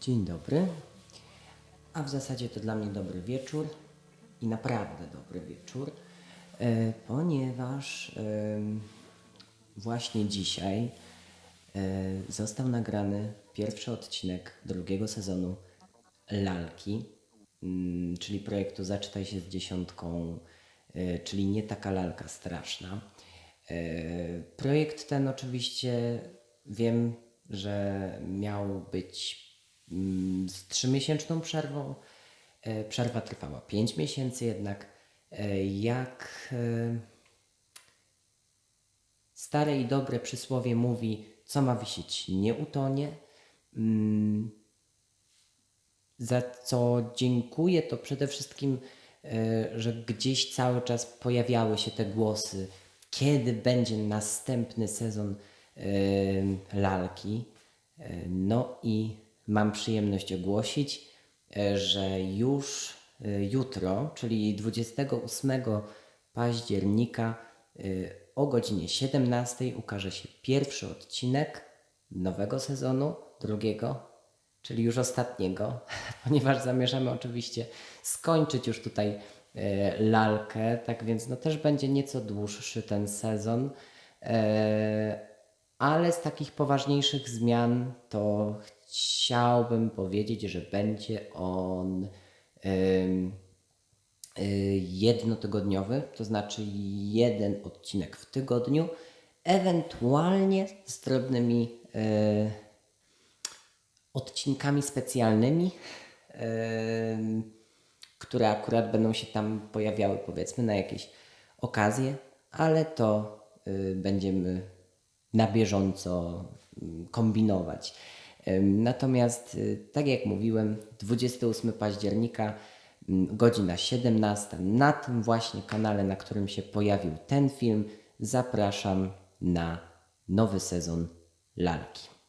Dzień dobry. A w zasadzie to dla mnie dobry wieczór i naprawdę dobry wieczór, e, ponieważ em, właśnie dzisiaj e, został nagrany pierwszy odcinek drugiego sezonu Lalki, mm, czyli projektu Zaczytaj się z dziesiątką, e, czyli nie taka lalka straszna. E, Projekt ten oczywiście wiem, że miał być z trzymiesięczną przerwą. E, Przerwa trwała 5 miesięcy, jednak e, jak e, stare i dobre przysłowie mówi, co ma wisieć nie utonie. Mm, Za co dziękuję, to przede wszystkim, że gdzieś cały czas pojawiały się te głosy, kiedy będzie następny sezon lalki. No i mam przyjemność ogłosić, e, że już e, jutro, czyli 28 października e, o godzinie 17 ukaże się pierwszy odcinek nowego sezonu, drugiego, czyli już ostatniego, ponieważ zamierzamy oczywiście skończyć już tutaj lalkę, tak więc no też będzie nieco dłuższy ten sezon. Ale z takich poważniejszych zmian to chciałbym powiedzieć, że będzie on y, jednotygodniowy, to znaczy jeden odcinek w tygodniu, ewentualnie z drobnymi e, odcinkami specjalnymi, które akurat będą się tam pojawiały, powiedzmy, na jakieś okazje, ale to y, będziemy na bieżąco mm, kombinować. Natomiast, y, tak jak mówiłem, 28 października, mm, godzina 17, na tym właśnie kanale, na którym się pojawił ten film, zapraszam na nowy sezon lalki.